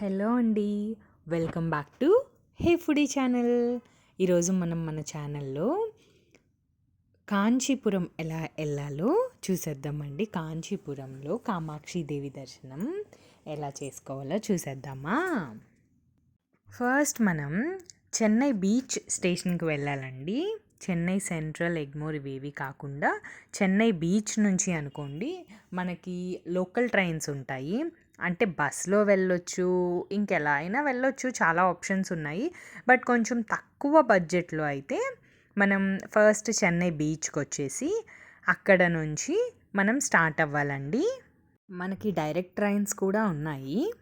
Hello అండి. Welcome back to hey foodie channel. ఈరోజు మనం మన ఛానల్లో కాంచీపురం ఎలా వెళ్ళాలో చూసేద్దామండి. కాంచీపురంలో కామాక్షి దేవి దర్శనం ఎలా చేసుకోవాలో చూసేద్దామా? ఫస్ట్ మనం చెన్నై బీచ్ స్టేషన్కి వెళ్ళాలండి. చెన్నై సెంట్రల్ ఎగ్మోర్ ఇవేవి కాకుండా చెన్నై బీచ్ నుంచి అనుకోండి మనకి లోకల్ ట్రైన్స్ ఉంటాయి. అంటే బస్లో వెళ్ళొచ్చు ఇంకెలా అయినా వెళ్ళొచ్చు చాలా ఆప్షన్స్ ఉన్నాయి. బట్ కొంచెం తక్కువ బడ్జెట్లో అయితే మనం ఫస్ట్ చెన్నై బీచ్కి వచ్చేసి అక్కడ నుంచి మనం స్టార్ట్ అవ్వాలండి. మనకి డైరెక్ట్ ట్రైన్స్ కూడా ఉన్నాయి.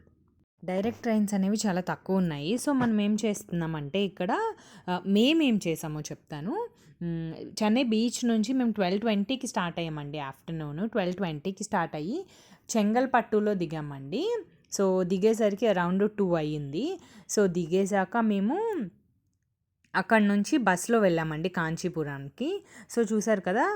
డైరెక్ట్ ట్రైన్స్ అనేవి చాలా తక్కువ ఉన్నాయి సో మనం ఏం చేస్తున్నామంటే ఇక్కడ మేమేం చేసామో చెప్తాను. చెన్నై బీచ్ నుంచి మేము ట్వెల్వ్ ట్వంటీకి స్టార్ట్ అయ్యామండి ఆఫ్టర్నూన్. ట్వెల్వ్ ట్వంటీకి స్టార్ట్ అయ్యి చెంగల్పట్టులో దిగామండి. సో దిగేసరికి అరౌండ్ టూ అయ్యింది. సో దిగేసాక మేము అక్కడ నుంచి బస్సులో వెళ్ళామండి కాంచీపురానికి సో చూసారు కదా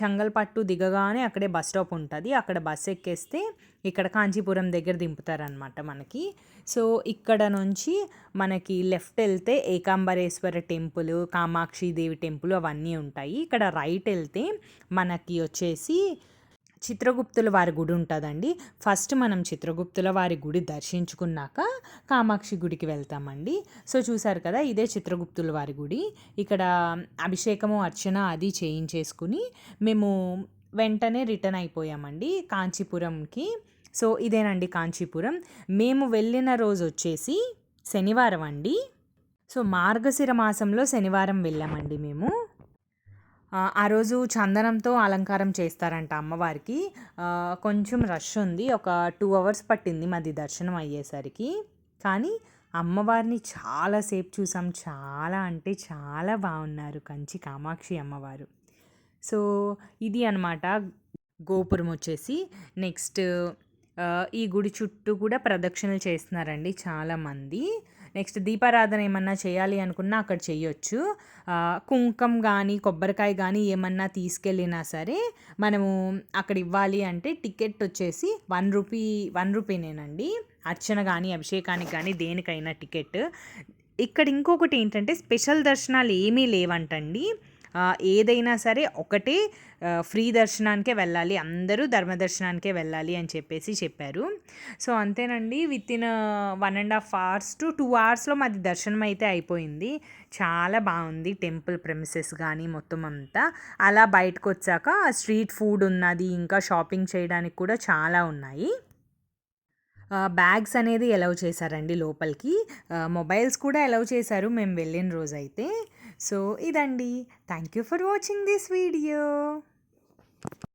చంగల్పట్టు దిగగానే అక్కడే బస్ స్టాప్ ఉంటుంది. అక్కడ బస్ ఎక్కేస్తే ఇక్కడ కాంచీపురం దగ్గర దింపుతారనమాట మనకి. సో ఇక్కడ నుంచి మనకి లెఫ్ట్ వెళ్తే ఏకాంబరేశ్వర టెంపుల్ కామాక్షి దేవి టెంపుల్ అవన్నీ ఉంటాయి. ఇక్కడ రైట్ వెళ్తే మనకి వచ్చేసి చిత్రగుప్తుల వారి గుడి ఉంటుందండి. ఫస్ట్ మనం చిత్రగుప్తుల వారి గుడి దర్శించుకున్నాక కామాక్షి గుడికి వెళ్తామండి. సో చూసారు కదా ఇదే చిత్రగుప్తుల వారి గుడి. ఇక్కడ అభిషేకము అర్చన అది చేయించేసుకుని మేము వెంటనే రిటర్న్ అయిపోయామండి కాంచీపురంకి. సో ఇదేనండి కాంచీపురం. మేము వెళ్ళిన రోజు వచ్చేసి శనివారం అండి. సో మార్గశిర మాసంలో శనివారం వెళ్ళామండి మేము. ఆ రోజు చందనంతో అలంకారం చేస్తారంట అమ్మవారికి. కొంచెం రష్ ఉంది. ఒక టూ అవర్స్ పట్టింది మాది దర్శనం అయ్యేసరికి. కానీ అమ్మవారిని చాలాసేపు చూసాం. చాలా అంటే చాలా బాగున్నారు కంచి కామాక్షి అమ్మవారు. సో ఇది అనమాట గోపురం వచ్చేసి. నెక్స్ట్ ఈ గుడి చుట్టూ కూడా ప్రదక్షిణలు చేస్తున్నారండి చాలామంది. నెక్స్ట్ దీపారాధన ఏమన్నా చేయాలి అనుకున్నా అక్కడ చేయొచ్చు. కుంకం కానీ కొబ్బరికాయ కానీ ఏమన్నా తీసుకెళ్ళినా సరే మనము అక్కడ ఇవ్వాలి అంటే టికెట్ వచ్చేసి వన్ రూపీ వన్ రూపీనేనండి. అర్చన కానీ అభిషేకానికి కానీ దేనికైనా టికెట్. ఇక్కడ ఇంకొకటి ఏంటంటే స్పెషల్ దర్శనాలు ఏమీ లేవంటండి. ఏదైనా సరే ఒకటే ఫ్రీ దర్శనానికే వెళ్ళాలి అందరూ ధర్మ దర్శనానికే వెళ్ళాలి అని చెప్పేసి చెప్పారు. సో అంతేనండి. With in one and half hours to two అవర్స్లో మాది దర్శనం అయితే అయిపోయింది. చాలా బాగుంది టెంపుల్ ప్రెమిసెస్ కానీ మొత్తం అంతా. అలా బయటకు వచ్చాక స్ట్రీట్ ఫుడ్ ఉన్నది ఇంకా షాపింగ్ చేయడానికి కూడా చాలా ఉన్నాయి. బ్యాగ్స్ అనేది ఎలవ్ చేశారండి లోపలికి. మొబైల్స్ కూడా ఎలవ్ చేశారు మేము వెళ్ళిన రోజైతే. సో ఇదండి. Thank you for watching this video